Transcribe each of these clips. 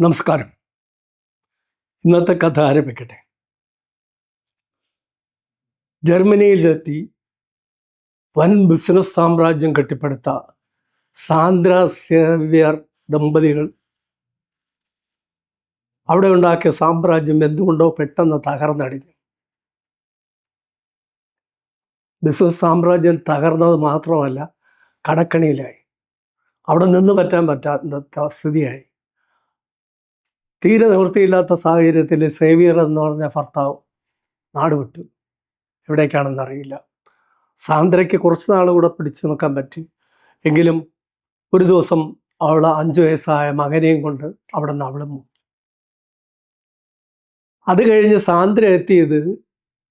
നമസ്കാരം. ഇന്നത്തെ കഥ ആരംഭിക്കട്ടെ. ജർമ്മനിയിലെത്തി വൻ ബിസിനസ് സാമ്രാജ്യം കെട്ടിപ്പടുത്ത സാന്ദ്ര സേവ്യർ ദമ്പതികൾ അവിടെ ഉണ്ടാക്കിയ സാമ്രാജ്യം എന്തുകൊണ്ടോ പെട്ടെന്ന് തകർന്നടിഞ്ഞു. ബിസിനസ് സാമ്രാജ്യം തകർന്നത് മാത്രമല്ല കടക്കണിയിലായി. അവിടെ നിന്ന് പറ്റാൻ പറ്റാത്ത സ്ഥിതിയായി. തീരെ നിവൃത്തിയില്ലാത്ത സാഹചര്യത്തിൽ സേവിയർ എന്ന് പറഞ്ഞ ഭർത്താവ് നാട് വിട്ടു. എവിടേക്കാണെന്ന് അറിയില്ല. സാന്ദ്രയ്ക്ക് കുറച്ച് നാൾ കൂടെ പിടിച്ചു നിൽക്കാൻ പറ്റി. എങ്കിലും ഒരു ദിവസം അവൾ അഞ്ചു വയസ്സായ മകനെയും കൊണ്ട് അവിടെ നിന്ന് അവളും അത് കഴിഞ്ഞ് സാന്ദ്ര എത്തിയത്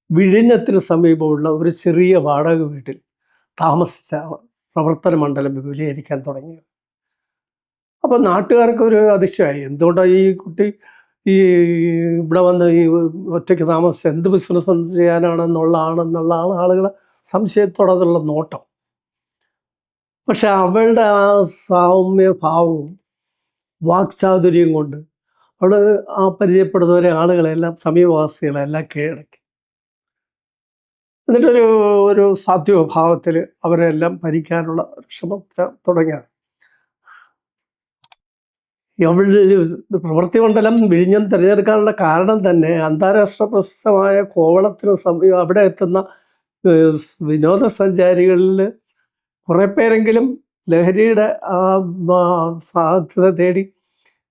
വിഴിഞ്ഞത്തിന് സമീപമുള്ള ഒരു ചെറിയ വാടക വീട്ടിൽ താമസിച്ച പ്രവർത്തന മണ്ഡലം വിപുലീകരിക്കാൻ തുടങ്ങി അപ്പോൾ നാട്ടുകാർക്ക് ഒരു അതിശയമായി. എന്തുകൊണ്ടാണ് ഈ കുട്ടി ഈ ഇവിടെ വന്ന് ഈ ഒറ്റയ്ക്ക് താമസിച്ച് എന്ത് ബിസിനസ് ചെയ്യാനാണെന്നുള്ളതാണെന്നുള്ള ആളുകളെ സംശയത്തോടതുള്ള നോട്ടം. പക്ഷെ അവളുടെ ആ സൗമ്യ ഭാവവും വാക്ചാതുര്യം കൊണ്ട് അവൾ ആ പരിചയപ്പെടുന്നവരെ ആളുകളെല്ലാം സമീപവാസികളെല്ലാം കീഴടക്കി. എന്നിട്ടൊരു ഒരു സാധ്യഭാവത്തിൽ അവരെല്ലാം ഭരിക്കാനുള്ള ശ്രമം തുടങ്ങിയാണ് അവളുടെ ഒരു പ്രവൃത്തി മണ്ഡലം വിഴിഞ്ഞം തിരഞ്ഞെടുക്കാനുള്ള കാരണം തന്നെ അന്താരാഷ്ട്ര പ്രശസ്തമായ കോവളത്തിന് സമീപം അവിടെ എത്തുന്ന വിനോദസഞ്ചാരികളിൽ കുറേ പേരെങ്കിലും ലഹരിയുടെ സാധ്യത തേടി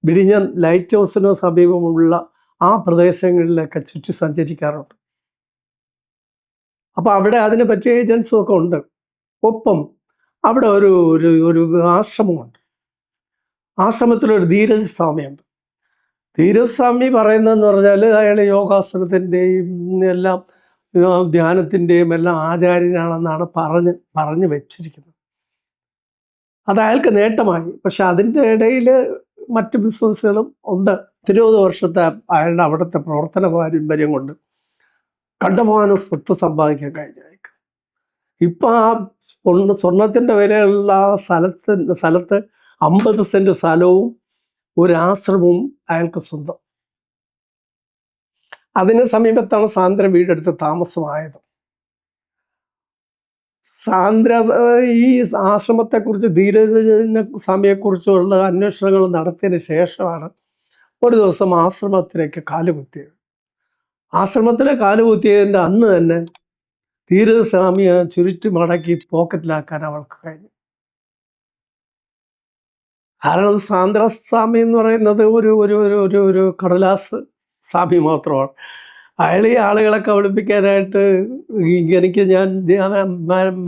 വിഴിഞ്ഞം ലൈറ്റ് ഹൗസിന് സമീപമുള്ള ആ പ്രദേശങ്ങളിലൊക്കെ ചുറ്റി സഞ്ചരിക്കാറുണ്ട്. അപ്പോൾ അവിടെ അതിന് പറ്റിയ ഏജൻസും ഒക്കെ ഉണ്ട്. ഒപ്പം അവിടെ ഒരു ഒരു ആശ്രമമുണ്ട്. ആശ്രമത്തിലൊരു ധീരജ് സ്വാമിയുണ്ട് ധീരജ് സ്വാമി പറയുന്നതെന്ന് പറഞ്ഞാൽ അയാൾ യോഗാസനത്തിന്റെയും എല്ലാം ധ്യാനത്തിന്റെയും എല്ലാം ആചാര്യനാണെന്നാണ് പറഞ്ഞ് പറഞ്ഞു വെച്ചിരിക്കുന്നത്. അത് അയാൾക്ക് നേട്ടമായി. പക്ഷെ അതിന്റെ ഇടയിൽ മറ്റ് ബിസിനസ്സുകളും ഉണ്ട്. ഇരുപത് വർഷത്തെ അയാളുടെ അവിടുത്തെ പ്രവർത്തന പാരമ്പര്യം കൊണ്ട് കണ്ടമാനം സ്വത്ത് സമ്പാദിക്കാൻ കഴിഞ്ഞു അയാൾക്ക് ഇപ്പം ആ സ്വർണ സ്വർണത്തിന്റെ വിലയുള്ള ആ സ്ഥലത്ത് സ്ഥലത്ത് അമ്പത് സെന്റ് സ്ഥലവും ഒരു ആശ്രമവും അയാൾക്ക് സ്വന്തം. അതിന് സമീപത്താണ് സാന്ദ്ര വീടെടുത്ത് താമസമായത്. സാന്ദ്ര ഈ ആശ്രമത്തെക്കുറിച്ച് ധീരജന സ്വാമിയെക്കുറിച്ചുള്ള അന്വേഷണങ്ങൾ നടത്തിയതിന് ശേഷമാണ് ഒരു ദിവസം ആശ്രമത്തിലേക്ക് കാലുകുത്തിയത്. ആശ്രമത്തിലെ കാലുകുത്തിയതിന്റെ അന്ന് തന്നെ ധീരജ സ്വാമിയെ ചുരുട്ടി മടക്കി പോക്കറ്റിലാക്കാൻ അവൾക്ക് കഴിഞ്ഞു. കാരണം സാന്ദ്രസ്വാമി എന്ന് പറയുന്നത് ഒരു ഒരു ഒരു ഒരു ഒരു കടലാസ് സ്വാമി മാത്രമാണ്. അയാൾ ഈ ആളുകളെ കബളിപ്പിക്കാനായിട്ട് എനിക്ക് ഞാൻ ധ്യാന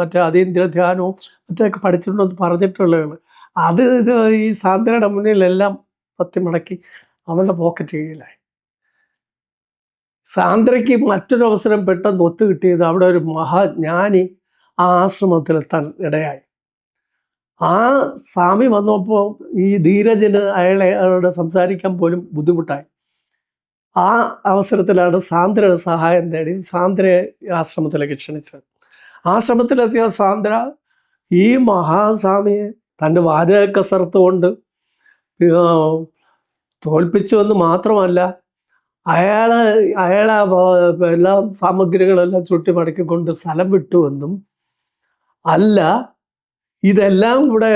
മറ്റേ അതീന്ദ്ര ധ്യാനവും മറ്റൊക്കെ പഠിച്ചിട്ടുണ്ടെന്ന് പറഞ്ഞിട്ടുള്ളതാണ്. അത് ഈ സാന്ദ്രയുടെ മുന്നിലെല്ലാം പത്തി മടക്കി അവളുടെ പോക്കറ്റ് കീഴിലായി. സാന്ദ്രയ്ക്ക് മറ്റൊരു അവസരം പെട്ടെന്ന് ഒത്തുകിട്ടിയത് അവിടെ ഒരു മഹാജ്ഞാനി ആ ആശ്രമത്തിലെത്താൻ ഇടയായി. ആ സ്വാമി വന്നപ്പോൾ ഈ ധീരജന് അയാളെ അയാളോട് സംസാരിക്കാൻ പോലും ബുദ്ധിമുട്ടായി. ആ അവസരത്തിലാണ് സാന്ദ്രയുടെ സഹായം തേടി സാന്ദ്രയെ ആശ്രമത്തിലേക്ക് ക്ഷണിച്ചത്. ആശ്രമത്തിലെത്തിയ സാന്ദ്ര ഈ മഹാസ്വാമിയെ തന്റെ വാചക കൊണ്ട് തോൽപ്പിച്ചു എന്ന് മാത്രമല്ല അയാളെ അയാളെ എല്ലാ സാമഗ്രികളെല്ലാം ചുട്ടി മടക്കിക്കൊണ്ട് സ്ഥലം വിട്ടുവെന്നും അല്ല ഇതെല്ലാം കൂടെ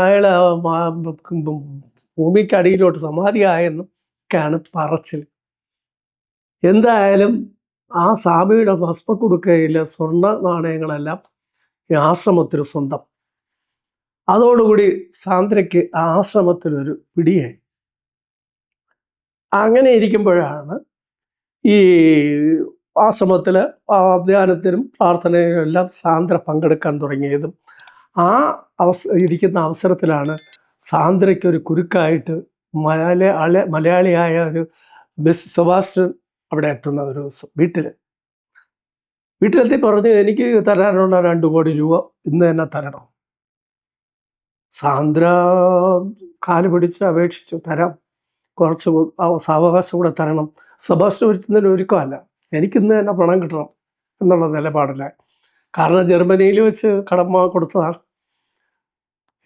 അയാൾ ഭൂമിക്കടിയിലോട്ട് സമാധിയായെന്നും ഒക്കെയാണ് പറച്ചിൽ. എന്തായാലും ആ സ്വാമിയുടെ ഭസ്മക്കുടുക്കയിലെ സ്വർണ നാണയങ്ങളെല്ലാം ആശ്രമത്തിന് സ്വന്തം. അതോടുകൂടി സാന്ദ്രയ്ക്ക് ആ ആശ്രമത്തിലൊരു പിടിയായി. അങ്ങനെ ഇരിക്കുമ്പോഴാണ് ഈ ആശ്രമത്തിൽ ധ്യാനത്തിനും പ്രാർത്ഥനയിലും എല്ലാം സാന്ദ്ര പങ്കെടുക്കാൻ തുടങ്ങിയതും ആ അവസ ഇരിക്കുന്ന അവസരത്തിലാണ് സാന്ദ്രയ്ക്ക് ഒരു കുരുക്കായിട്ട് മലയാളി മലയാളിയായ ഒരു ബസ് സെബാസ്റ്റ്യൻ അവിടെ എത്തുന്ന ഒരു വീട്ടിൽ വീട്ടിലെത്തി പറഞ്ഞു എനിക്ക് തരാനുള്ള രണ്ട് കോടി രൂപ ഇന്ന് തന്നെ തരണം. സാന്ദ്ര കാൽ പിടിച്ച് അപേക്ഷിച്ചു തരാം. കുറച്ച് സാവകാശം കൂടെ തരണം. സെബാസ്റ്റ്യൻ ഒരുക്കുന്നതിന് ഒരുക്കമല്ല എനിക്കിന്ന് തന്നെ പണം കിട്ടണം എന്നുള്ള നിലപാടില്ല കാരണം ജർമ്മനിയിൽ വെച്ച് കടമ കൊടുത്തതാണ്.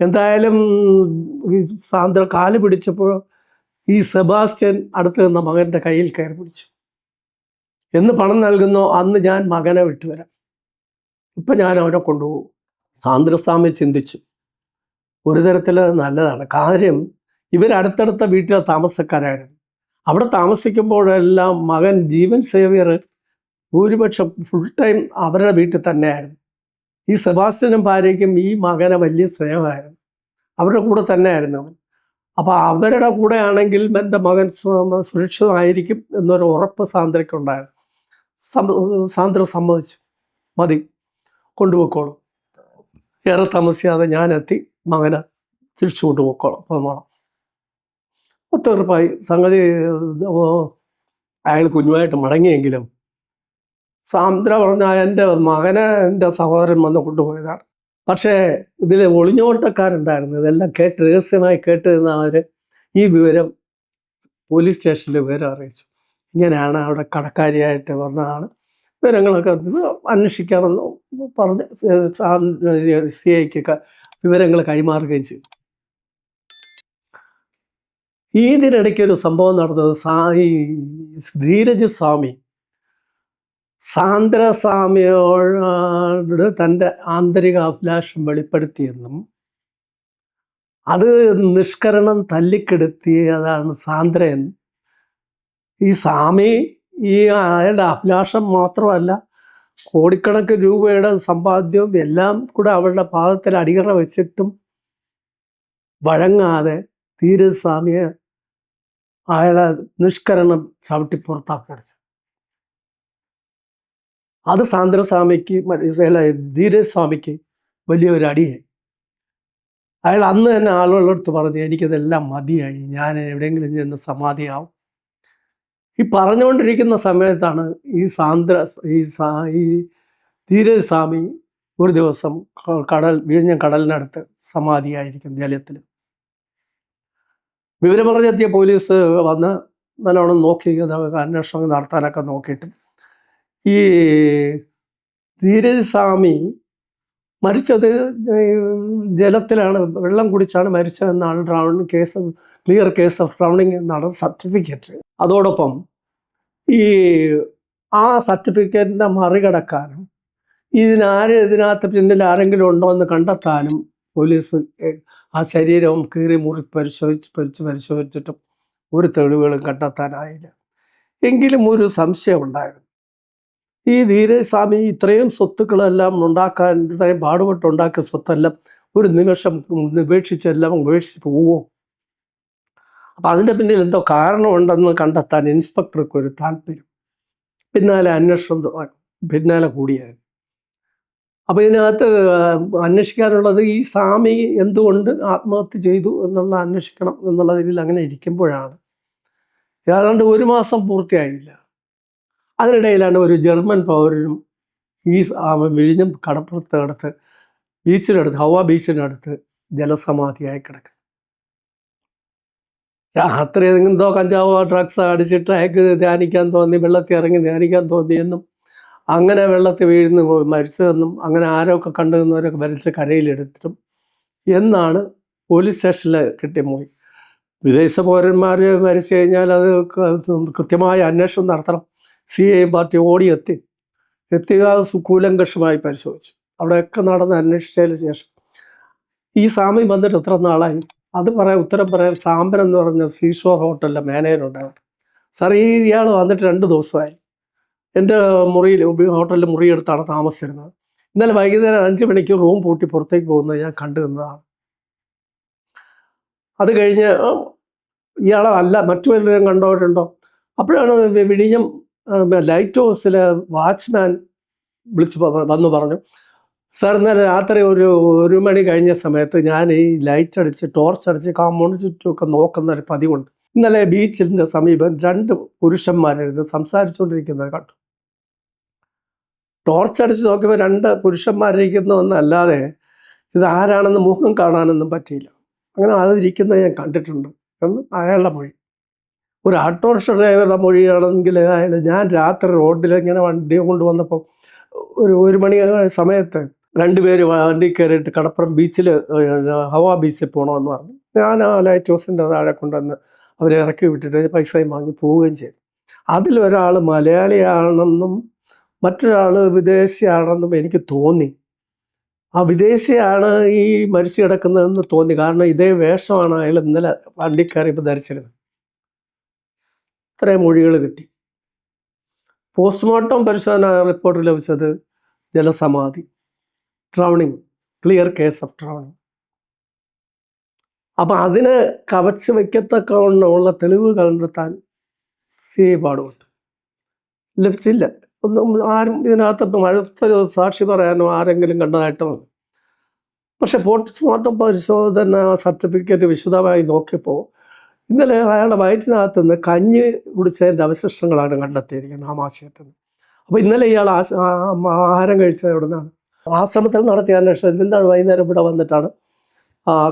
എന്തായാലും സാന്ദ്ര കാൽ പിടിച്ചപ്പോൾ ഈ സെബാസ്റ്റ്യൻ അടുത്ത് നിന്ന മകന്റെ കയ്യിൽ കയറി പിടിച്ചു. എന്ന് പണം നൽകുന്നോ അന്ന് ഞാൻ മകനെ വിട്ടുവരാം ഇപ്പം ഞാൻ അവനെ കൊണ്ടുപോകും. സാന്ദ്രസ്വാമി ചിന്തിച്ചു. ഒരു തരത്തിൽ നല്ലതാണ്. കാര്യം ഇവരടുത്തടുത്ത വീട്ടിലെ താമസക്കാരായിരുന്നു. അവിടെ താമസിക്കുമ്പോഴെല്ലാം മകൻ ജീവൻ സേവിയർ ഭൂരിപക്ഷം ഫുൾ ടൈം അവരുടെ വീട്ടിൽ തന്നെയായിരുന്നു. ഈ സെബാസ്റ്റ്യനും ഭാര്യയ്ക്കും ഈ മകനെ വലിയ സ്നേഹമായിരുന്നു. അവരുടെ കൂടെ തന്നെയായിരുന്നു അവൻ. അപ്പോൾ അവരുടെ കൂടെ ആണെങ്കിൽ എന്റെ മകൻ സുരക്ഷിതമായിരിക്കും എന്നൊരു ഉറപ്പ് സാന്ദ്രയ്ക്കുണ്ടായിരുന്നു സാന്ദ്ര സമ്മതിച്ചു. മതി കൊണ്ടുപോയിക്കോളും. ഏറെ താമസിയാതെ ഞാനെത്തി മകനെ തിരിച്ചു കൊണ്ടുപോയിക്കോളാം. പോന്നോളാം ഒത്തുറപ്പായി സംഗതി അയാൾ കുഞ്ഞുമായിട്ട് മടങ്ങിയെങ്കിലും സാന്ദ്ര പറഞ്ഞ എന്റെ മകനെ എന്റെ സഹോദരൻ വന്ന് കൊണ്ടുപോയതാണ്. പക്ഷേ ഇതിൽ ഒളിഞ്ഞോട്ടക്കാരുണ്ടായിരുന്നു. ഇതെല്ലാം കേട്ട് രഹസ്യമായി കേട്ട് നിന്ന് അവർ ഈ വിവരം പോലീസ് സ്റ്റേഷനിൽ വിവരം അറിയിച്ചു. ഇങ്ങനെയാണ് അവിടെ കടക്കാരിയായിട്ട് വന്നതാണ്. വിവരങ്ങളൊക്കെ അന്വേഷിക്കാമെന്ന് പറഞ്ഞ് സി ഐക്ക് വിവരങ്ങൾ കൈമാറുകയും ചെയ്തു. ഇതിനിടയ്ക്ക് ഒരു സംഭവം നടന്നത് സാ ഈ ധീരജ് സ്വാമി സാന്ദ്ര സ്വാമിയോട് തന്റെ ആന്തരിക അഭിലാഷം വെളിപ്പെടുത്തിയെന്നും അത് നിഷ്കരണം തല്ലിക്കെടുത്തിയതാണ് സാന്ദ്രയെന്നും ഈ സ്വാമി ഈ അയാളുടെ അഭിലാഷം മാത്രമല്ല കോടിക്കണക്കിന് രൂപയുടെ സമ്പാദ്യവും എല്ലാം കൂടെ അവളുടെ പാദത്തിൽ അടികറ വെച്ചിട്ടും വഴങ്ങാതെ തീരസ്വാമിയെ അയാളെ നിഷ്കരണം ചവിട്ടി പുറത്താക്കി അത് സാന്ദ്രസ്വാമിക്ക് അല്ല ധീരസ്വാമിക്ക് വലിയൊരു അടിയായി. അയാൾ അന്ന് തന്നെ ആളുകളടുത്ത് പറഞ്ഞു എനിക്കതെല്ലാം മതിയായി. ഞാൻ എവിടെയെങ്കിലും ചെന്ന് സമാധിയാവും. ഈ പറഞ്ഞുകൊണ്ടിരിക്കുന്ന സമയത്താണ് ഈ സാന്ദ്ര ഈ സാ ഈ ധീരസ്വാമി ഒരു ദിവസം കടൽ വിഴിഞ്ഞ കടലിനടുത്ത് സമാധിയായിരിക്കും ജലത്തിൽ. വിവരമറിഞ്ഞെത്തിയ പോലീസ് വന്ന് നല്ലോണം നോക്കി അന്വേഷണം നടത്താനൊക്കെ നോക്കിയിട്ട് ഈ ധീരജസ്വാമി മരിച്ചത് ജലത്തിലാണ് വെള്ളം കുടിച്ചാണ് മരിച്ചതെന്നാണ് drowning case clear case of drowning എന്നാണ് സർട്ടിഫിക്കറ്റ്. അതോടൊപ്പം ഈ ആ സർട്ടിഫിക്കറ്റിനെ മറികടക്കാനും ഇതിനാര് ഇതിനകത്ത് പിന്നിൽ ആരെങ്കിലും ഉണ്ടോ എന്ന് കണ്ടെത്താനും പോലീസ് ആ ശരീരവും കീറി മുറി പരിശോധിച്ച് പരിച്ച് പരിശോധിച്ചിട്ടും ഒരു തെളിവുകളും കണ്ടെത്താനായില്ല. എങ്കിലും ഒരു സംശയം ഉണ്ടായിരുന്നു ഈ ധീരസ്വാമി ഇത്രയും സ്വത്തുക്കളെല്ലാം ഉണ്ടാക്കാൻ ഇത്രയും പാടുപെട്ട് ഉണ്ടാക്കിയ സ്വത്തെല്ലാം ഒരു നിമിഷം ഉപേക്ഷിച്ചെല്ലാം ഉപേക്ഷിച്ച് പോവോ? അപ്പം അതിന്റെ പിന്നിൽ എന്തോ കാരണമുണ്ടെന്ന് കണ്ടെത്താൻ ഇൻസ്പെക്ടർക്ക് ഒരു താല്പര്യം. പിന്നാലെ അന്വേഷണം പിന്നാലെ കൂടിയായിരുന്നു അപ്പോൾ ഇതിനകത്ത് അന്വേഷിക്കാനുള്ളത് ഈ സ്വാമി എന്തുകൊണ്ട് ആത്മഹത്യ ചെയ്തു എന്നുള്ള അന്വേഷിക്കണം എന്നുള്ള രീതിയിൽ അങ്ങനെ ഇരിക്കുമ്പോഴാണ്. ഏതാണ്ട് ഒരു മാസം പൂർത്തിയായില്ല. അതിനിടയിലാണ് ഒരു ജർമ്മൻ പൗരനും ഈ വിഴിഞ്ഞം കടപ്പുറത്ത് അടുത്ത് ബീച്ചിനടുത്ത് ഹവ ബീച്ചിനടുത്ത് ജലസമാധിയായി കിടക്കുന്നത് രാത്രി എന്തോ കഞ്ചാവോ ഡ്രഗ്സ് അടിച്ചിട്ട് അയക്ക് ധ്യാനിക്കാൻ തോന്നി വെള്ളത്തിൽ ഇറങ്ങി ധ്യാനിക്കാൻ തോന്നിയെന്നും അങ്ങനെ വെള്ളത്തിൽ വീഴുന്നു മരിച്ചതെന്നും അങ്ങനെ ആരൊക്കെ കണ്ടുവന്നവരൊക്കെ മരിച്ച് കരയിലെടുത്തിട്ടും എന്നാണ് പോലീസ് സ്റ്റേഷനിൽ കിട്ടിയ മൊഴി. വിദേശ പൗരന്മാർ മരിച്ചു കഴിഞ്ഞാൽ അത് കൃത്യമായ അന്വേഷണം നടത്തണം. സി ഐ പാർട്ടി ഓടിയെത്തി. എത്തുക കൂലങ്കഷമായി പരിശോധിച്ചു. അവിടെയൊക്കെ നടന്ന് അന്വേഷിച്ചതിന് ശേഷം. ഈ സാമ്യം വന്നിട്ട് എത്ര നാളായി? അത് പറയാൻ ഉത്തരം പറയാൻ സാമ്പൻ എന്ന് പറഞ്ഞ സീഷോർ ഹോട്ടലിലെ മാനേജർ ഉണ്ടായിരുന്നു. സാർ ഈ ഇയാൾ വന്നിട്ട് രണ്ട് ദിവസമായി. എന്റെ മുറിയിൽ ഹോട്ടലിൽ മുറിയെടുത്താണ് താമസിച്ചിരുന്നത്. ഇന്നലെ വൈകുന്നേരം അഞ്ച് മണിക്ക് റൂം പൂട്ടി പുറത്തേക്ക് പോകുന്നത് ഞാൻ കണ്ടു നിന്നതാണ് അത് കഴിഞ്ഞ് ഇയാളല്ല ഇയാളെ അല്ല മറ്റു വല്ലവരും കണ്ടവരുണ്ടോ? അപ്പോഴാണ് വിഴിഞ്ഞം ലൈറ്റ് ഹൗസിലെ വാച്ച്മാൻ വിളിച്ചു വന്നു പറഞ്ഞു സാർ ഇന്നലെ രാത്രി ഒരു ഒരു മണി കഴിഞ്ഞ സമയത്ത് ഞാൻ ഈ ലൈറ്റ് അടിച്ച് ടോർച്ച് അടിച്ച് കാമ്പൗണ്ട് ചുറ്റുമൊക്കെ നോക്കുന്ന ഒരു പതിവുണ്ട്. ഇന്നലെ ബീച്ചിന്റെ സമീപം രണ്ട് പുരുഷന്മാരായിരുന്നു സംസാരിച്ചുകൊണ്ടിരിക്കുന്നത് കണ്ടു. ടോർച്ച് അടിച്ച് നോക്കിയപ്പോൾ രണ്ട് പുരുഷന്മാരിരിക്കുന്നതെന്നല്ലാതെ ഇത് ആരാണെന്ന് മുഖം കാണാനൊന്നും പറ്റിയില്ല. അങ്ങനെ അതിരിക്കുന്നത് ഞാൻ കണ്ടിട്ടുണ്ട്. എന്ന് അയാളുടെ മൊഴി. ഒരു ഓട്ടോറിക്ഷ ഡ്രൈവറുടെ മൊഴിയാണെങ്കിൽ അയാൾ ഞാൻ രാത്രി റോഡിൽ ഇങ്ങനെ വണ്ടി കൊണ്ടുവന്നപ്പോൾ ഒരു ഒരു മണി സമയത്ത് രണ്ടുപേര് വണ്ടി കയറിയിട്ട് കടപ്പുറം ബീച്ചിൽ ഹവാ ബീച്ചിൽ പോകണമെന്ന് പറഞ്ഞു. ഞാൻ ആ ലൈറ്റ് ഹൗസിന്റെ താഴെ കൊണ്ടുവന്ന് അവരെ ഇറക്കി വിട്ടിട്ട് പൈസയും വാങ്ങി പോവുകയും ചെയ്തു. അതിലൊരാൾ മലയാളിയാണെന്നും മറ്റൊരാൾ വിദേശിയാണെന്നും എനിക്ക് തോന്നി. ആ വിദേശിയാണ് ഈ മരിച്ചു കിടക്കുന്നതെന്ന് തോന്നി. കാരണം ഇതേ വേഷമാണ് അയാൾ ഇന്നലെ വണ്ടിക്കയറിയപ്പോൾ ധരിച്ചിരുന്നത്. ഇത്രയും മൊഴികൾ കിട്ടി. പോസ്റ്റ്മോർട്ടം പരിശോധന റിപ്പോർട്ട് ലഭിച്ചത് ജലസമാധി drowning clear case of drowning അപ്പം അതിന് കവച്ച് വയ്ക്കത്തക്കവണ്ണമുള്ള തെളിവ് കണ്ടെത്താൻ സി പാടുമുണ്ട് ലഭിച്ചില്ല. ഒന്നും ആരും ഇതിനകത്ത് അടുത്തൊരു സാക്ഷി പറയാനോ ആരെങ്കിലും കണ്ടതായിട്ടോ പക്ഷെ പോസ്റ്റ്മോർട്ടം പരിശോധന സർട്ടിഫിക്കറ്റ് വിശദമായി നോക്കിയപ്പോൾ ഇന്നലെ അയാളുടെ വയറ്റിനകത്ത് നിന്ന് കഞ്ഞി കുടിച്ചതിന്റെ അവശിഷ്ടങ്ങളാണ് കണ്ടെത്തിയിരിക്കുന്നത് ആമാശയത്തിൽ നിന്ന് അപ്പോൾ ഇന്നലെ ഇയാൾ ആഹാരം കഴിച്ചത് എവിടെ നിന്നാണ് ആശ്രമത്തിൽ നടത്തിയ അന്വേഷണം എന്താണ് വൈകുന്നേരം ഇവിടെ വന്നിട്ടാണ്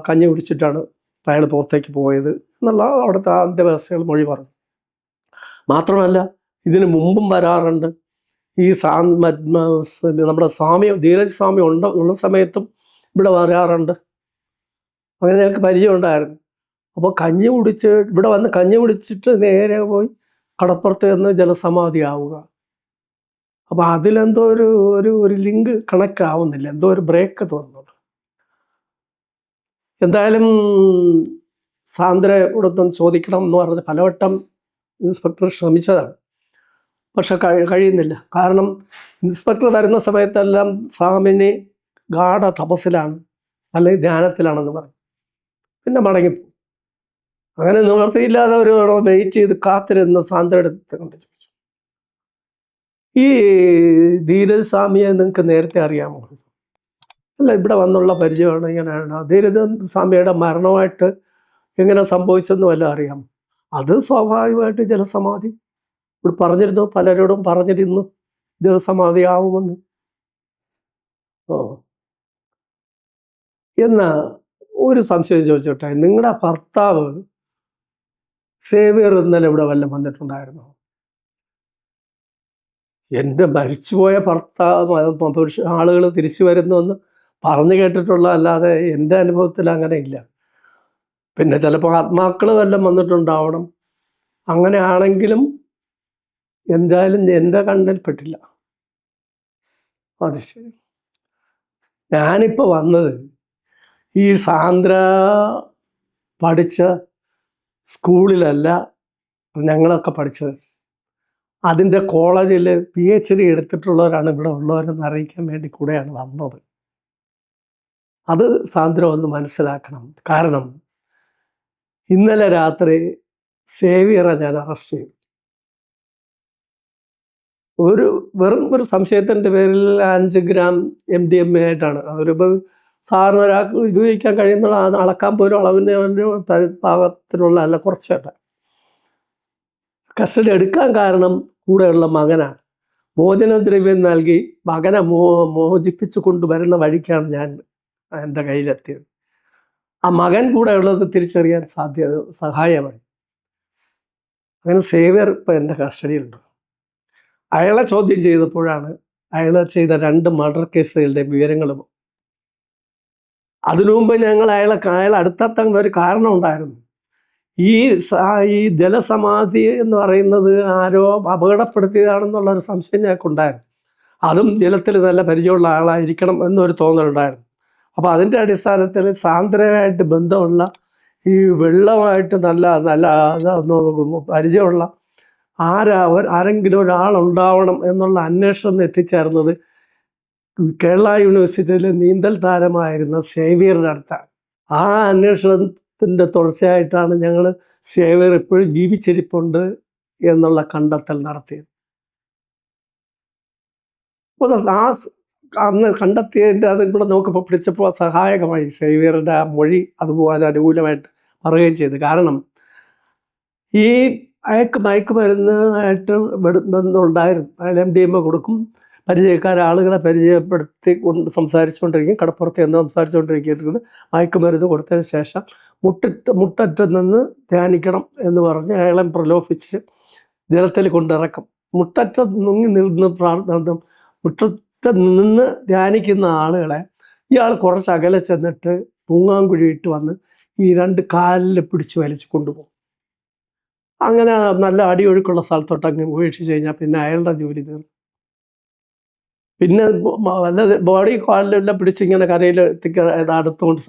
കഞ്ഞി കുടിച്ചിട്ടാണ് അയാൾ പുറത്തേക്ക് പോയത് എന്നുള്ള അവിടുത്തെ അന്ത്യവ്യവസ്ഥകൾ മൊഴി പറഞ്ഞു. മാത്രമല്ല ഇതിന് മുമ്പും വരാറുണ്ട്. ഈ സാ നമ്മുടെ സ്വാമി ധീരജ് സ്വാമി ഉണ്ട് ഉള്ള സമയത്തും ഇവിടെ വരാറുണ്ട്. അങ്ങനെ ഞങ്ങൾക്ക് പരിചയം ഉണ്ടായിരുന്നു അപ്പോൾ കഞ്ഞി കുടിച്ച് ഇവിടെ വന്ന് കഞ്ഞി കുടിച്ചിട്ട് നേരെ പോയി കടപ്പുറത്ത് നിന്ന് ജലസമാധി ആവുക. അപ്പോൾ അതിലെന്തോ ഒരു ഒരു ഒരു ലിങ്ക് കണക്ട് ആവുന്നില്ല. എന്തോ ഒരു ബ്രേക്ക് തോന്നുന്നുണ്ട്. എന്തായാലും സാന്ദ്ര കൊടുത്തൊന്ന് ചോദിക്കണം എന്ന് പറഞ്ഞ് പലവട്ടം ഇൻസ്പെക്ടർ ശ്രമിച്ചതാണ്. പക്ഷെ കഴിയുന്നില്ല. കാരണം ഇൻസ്പെക്ടർ വരുന്ന സമയത്തെല്ലാം സ്വാമിനി ഗാഠ തപസ്സിലാണ് അല്ലെങ്കിൽ ധ്യാനത്തിലാണെന്ന് പറയും. പിന്നെ മടങ്ങിപ്പോകും. അങ്ങനെ നിവർത്തിയില്ലാതെ ഒരു വെയിറ്റ് ചെയ്ത് കാത്തിരുന്ന സാന്ദ്രയുടെ അടുത്ത് കൊണ്ട് ചോദിച്ചു. ഈ ധീരജ് സ്വാമിയെ നിങ്ങൾക്ക് നേരത്തെ അറിയാമോ? അല്ല ഇവിടെ വന്നുള്ള പരിചയമാണ് ഇങ്ങനെയാണ് ധീരസ്വാമിയുടെ മരണമായിട്ട് എങ്ങനെ സംഭവിച്ചെന്നും എല്ലാം അറിയാമോ? അത് സ്വാഭാവികമായിട്ട് ജലസമാധി. ഇവിടെ പറഞ്ഞിരുന്നു പലരോടും പറഞ്ഞിരുന്നു ജലസമാധി ആവുമെന്ന് ഓ. എന്ന ഒരു സംശയം ചോദിച്ചോട്ടെ. നിങ്ങളുടെ ഭർത്താവ് സേവിയർ ഇന്നലെ ഇവിടെ വല്ലതും വന്നിട്ടുണ്ടായിരുന്നോ? എന്റെ മരിച്ചുപോയ ഭർത്താവ് ആളുകൾ തിരിച്ചു വരുന്നു പറഞ്ഞു കേട്ടിട്ടുള്ള അല്ലാതെ എന്റെ അനുഭവത്തിൽ അങ്ങനെ ഇല്ല പിന്നെ ചിലപ്പോൾ ആത്മാക്കൾ വല്ലതും വന്നിട്ടുണ്ടാവണം. അങ്ങനെ ആണെങ്കിലും എന്തായാലും എന്റെ കണ്ണിൽ പെട്ടില്ല. അത് ശരി. ഞാനിപ്പോൾ വന്നത് ഈ സാന്ദ്ര പഠിച്ച സ്കൂളിലല്ല ഞങ്ങളൊക്കെ പഠിച്ചത്. അതിന്റെ കോളേജിൽ പി എച്ച് ഡി എടുത്തിട്ടുള്ളവരാണ് ഇവിടെ ഉള്ളവരെന്ന് അറിയിക്കാൻ വേണ്ടി കൂടെയാണ് വന്നത്. അത് സാന്ദ്ര ഒന്ന് മനസ്സിലാക്കണം. കാരണം ഇന്നലെ രാത്രി സേവിയറെ ഞാൻ അറസ്റ്റ് ചെയ്തു. ഒരു വെറും ഒരു സംശയത്തിന്റെ പേരിൽ അഞ്ച് gram M D M A ആയിട്ടാണ്. അതൊരു സാറിന് ഒരാൾക്ക് ഉപയോഗിക്കാൻ കഴിയുന്ന അളക്കാൻ പോലും അളവിന്റെ പാകത്തിനുള്ള അല്ല കുറച്ചേട്ട കസ്റ്റഡി എടുക്കാൻ കാരണം കൂടെയുള്ള മകനാണ്. മോചനദ്രവ്യം നൽകി മകനെ മോ മോചിപ്പിച്ചു കൊണ്ടുവരുന്ന വഴിക്കാണ് ഞാൻ എന്റെ കയ്യിലെത്തിയത്. ആ മകൻ കൂടെ ഉള്ളത് തിരിച്ചറിയാൻ സാധ്യത സഹായമായി. അങ്ങനെ സേവിയർ ഇപ്പം എന്റെ കസ്റ്റഡിയിലുണ്ട്. അയാളെ ചോദ്യം ചെയ്തപ്പോഴാണ് അയാൾ ചെയ്ത രണ്ട് മർഡർ കേസുകളുടെ വിവരങ്ങളും അതിനു മുമ്പ് ഞങ്ങൾ അയാളെ അയാൾ അടുത്തെത്താൻ ഒരു കാരണം ഉണ്ടായിരുന്നു. ഈ ഈ ജലസമാധി എന്ന് പറയുന്നത് ആരോ അപകടപ്പെടുത്തിയതാണെന്നുള്ള ഒരു സംശയം ഞങ്ങൾക്കുണ്ടായിരുന്നു. അതും ജലത്തിൽ നല്ല പരിചയമുള്ള ആളായിരിക്കണം എന്നൊരു തോന്നലുണ്ടായിരുന്നു. അപ്പോൾ അതിന്റെ അടിസ്ഥാനത്തിൽ സാന്ദ്രമായിട്ട് ബന്ധമുള്ള ഈ വെള്ളമായിട്ട് നല്ല നല്ല പരിചയമുള്ള ആരാ ആരെങ്കിലും ഒരാളുണ്ടാവണം എന്നുള്ള അന്വേഷണം എത്തിച്ചേർന്നത് കേരള യൂണിവേഴ്സിറ്റിയിലെ നീന്തൽ താരമായിരുന്ന സേവിയറുടെ അടുത്താണ്. ആ അന്വേഷണത്തിന്റെ തുടർച്ചയായിട്ടാണ് ഞങ്ങൾ സേവിയർ ഇപ്പോഴും ജീവിച്ചിരിപ്പുണ്ട് എന്നുള്ള കണ്ടെത്തൽ നടത്തിയത്. അപ്പോൾ ആ അന്ന് കണ്ടെത്തിയതിന്റെ അതും കൂടെ നോക്കിപ്പോൾ പിടിച്ചപ്പോൾ സഹായകമായി സേവിയറിന്റെ ആ മൊഴി അതുപോലെ അനുകൂലമായിട്ട് പറയുകയും ചെയ്തു. കാരണം ഈ അയക്ക് മയക്കുമരുന്നായിട്ട് അതിൽ എം ഡി എം എ കൊടുക്കും. പരിചയക്കാർ ആളുകളെ പരിചയപ്പെടുത്തി കൊണ്ട് സംസാരിച്ചുകൊണ്ടിരിക്കും. കടപ്പുറത്ത് എന്ന് സംസാരിച്ചുകൊണ്ടിരിക്കുന്നത് മയക്കുമരുന്ന് കൊടുത്തതിന് ശേഷം മുട്ടിട്ട് മുട്ടറ്റം നിന്ന് ധ്യാനിക്കണം എന്ന് പറഞ്ഞ് അയാളെ പ്രലോഭിച്ച് ജലത്തിൽ കൊണ്ടിറക്കും. മുട്ടറ്റ നുങ്ങി നിന്ന് പ്രാർത്ഥന മുട്ടറ്റം നിന്ന് ധ്യാനിക്കുന്ന ആളുകളെ ഇയാൾ കുറച്ച് അകലെ ചെന്നിട്ട് പൂങ്ങാങ്കുഴി ഇട്ട് വന്ന് ഈ രണ്ട് കാലിൽ പിടിച്ച് വലിച്ച് കൊണ്ടുപോകും. അങ്ങനെ നല്ല അടിയൊഴുക്കുള്ള സ്ഥലത്തോട്ട് അങ്ങ് ഉപേക്ഷിച്ച് കഴിഞ്ഞാൽ പിന്നെ അയാളുടെ ജോലി തീർന്നു. പിന്നെ ബോഡി കാലിലെല്ലാം പിടിച്ച് ഇങ്ങനെ കരയിൽ അടുത്തുകൊണ്ട്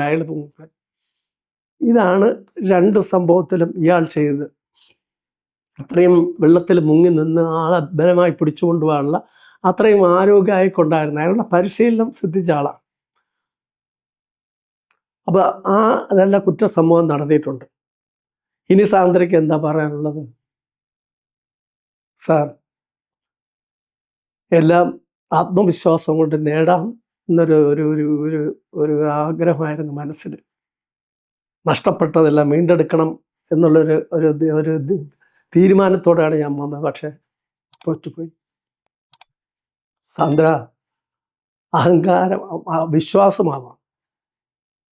ഡയൽ അയാൾ പോകും ഇതാണ് രണ്ട് സംഭവത്തിലും ഇയാൾ ചെയ്തത്. അത്രയും വെള്ളത്തിൽ മുങ്ങി നിന്ന് ആളെ ബലമായി പിടിച്ചുകൊണ്ട് പോകാനുള്ള അത്രയും ആരോഗ്യമായി കൊണ്ടായിരുന്നു. അയാളുടെ പരിശീലനം സിദ്ധിച്ച ആളാണ് അപ്പൊ ആ നല്ല കുറ്റസംഭവം നടത്തിയിട്ടുണ്ട് ഇനി സാന്ദ്രയ്ക്ക് എന്താ പറയാനുള്ളത്? സാർ. എല്ലാം ആത്മവിശ്വാസം കൊണ്ട് നേടാം എന്നൊരു ഒരു ഒരു ഒരു ഒരു ആഗ്രഹമായിരുന്നു മനസ്സിൽ നഷ്ടപ്പെട്ടതെല്ലാം വീണ്ടെടുക്കണം എന്നുള്ളൊരു ഒരു ഒരു തീരുമാനത്തോടെയാണ് ഞാൻ വന്നത്. പക്ഷേ തോറ്റുപോയി. സാന്ദ്ര അഹങ്കാരം വിശ്വാസമാവാം.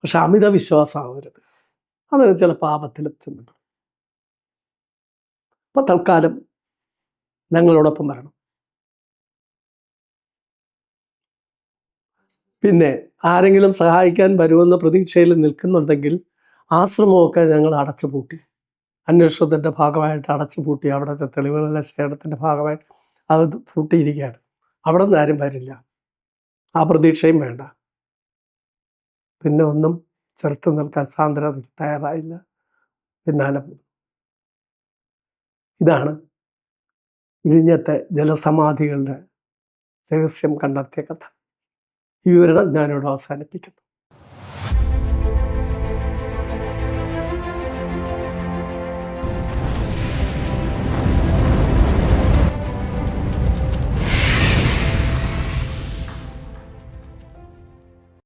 പക്ഷെ അമിത വിശ്വാസമാവരുത്. അത് ചില പാപത്തിൽ ചെന്നിട്ടുണ്ട് അപ്പൊ തൽക്കാലം ഞങ്ങളോടൊപ്പം വരണം. പിന്നെ ആരെങ്കിലും സഹായിക്കാൻ വരുമെന്ന പ്രതീക്ഷയിൽ നിൽക്കുന്നുണ്ടെങ്കിൽ ആശ്രമമൊക്കെ ഞങ്ങൾ അടച്ചു പൂട്ടി അന്വേഷണത്തിന്റെ ഭാഗമായിട്ട് അടച്ചു പൂട്ടി അവിടുത്തെ തെളിവുകളുടെ ശേഖരണത്തിന്റെ ഭാഗമായിട്ട് അത് പൂട്ടിയിരിക്കുകയാണ്. അവിടെ നിന്ന് ആരും വരില്ല. ആ പ്രതീക്ഷയും വേണ്ട. പിന്നെ ഒന്നും ചെറുത്ത് നിൽക്കാൻ സാന്ദ്ര തയ്യാറായില്ല. പിന്നാലെ. ഇതാണ് ഇഴിഞ്ഞത്തെ ജലസമാധികളുടെ രഹസ്യം കണ്ടെത്തിയ കഥ. ഈ വിവരണം ഞാനിവിടെ അവസാനിപ്പിക്കുന്നു.